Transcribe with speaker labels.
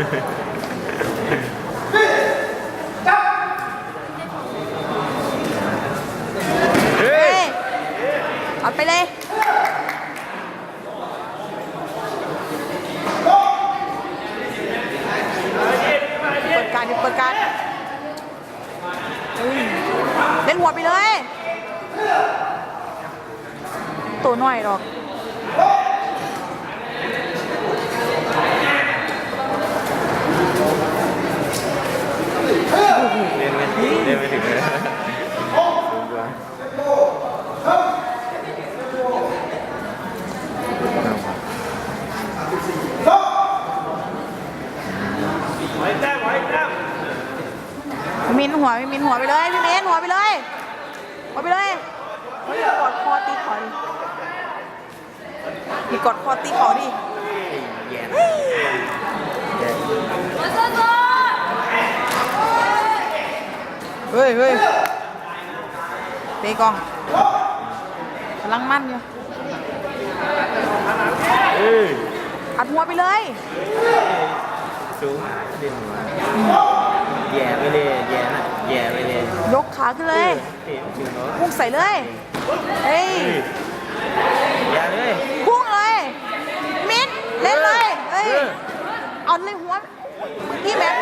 Speaker 1: เฮ้
Speaker 2: เฮ้
Speaker 1: ย
Speaker 2: เอาไปเลยเปิดการดิเปิดการเล่นหัวไปเลย ตัวหน่อยหรอก พี่มินหัวพี่มินหัวไปเลยพี่มินหัวไปเลยหัวไปเลยเฮ้ยกอดคอตีเขาดิมีกอดคอตีเขาดิ
Speaker 1: แย่
Speaker 2: เฮ้ยเฮ้ยเตะกองกำลังมั่นอยู่
Speaker 1: เอ้ย
Speaker 2: อัดหัวไปเลย
Speaker 1: สูงเล่นหัวแย่ไปเลยแย่นะแย่ไปเลย
Speaker 2: ยก ขาขึ้นเลย
Speaker 1: เตะถึงเนาะ
Speaker 2: พุ่งใส่เลยเฮ้ย
Speaker 1: แย่เลย
Speaker 2: พุ่งเลย มินเล่นเลยเฮ้ย
Speaker 1: เออ
Speaker 2: เอาเลยหัวพี่แม็ก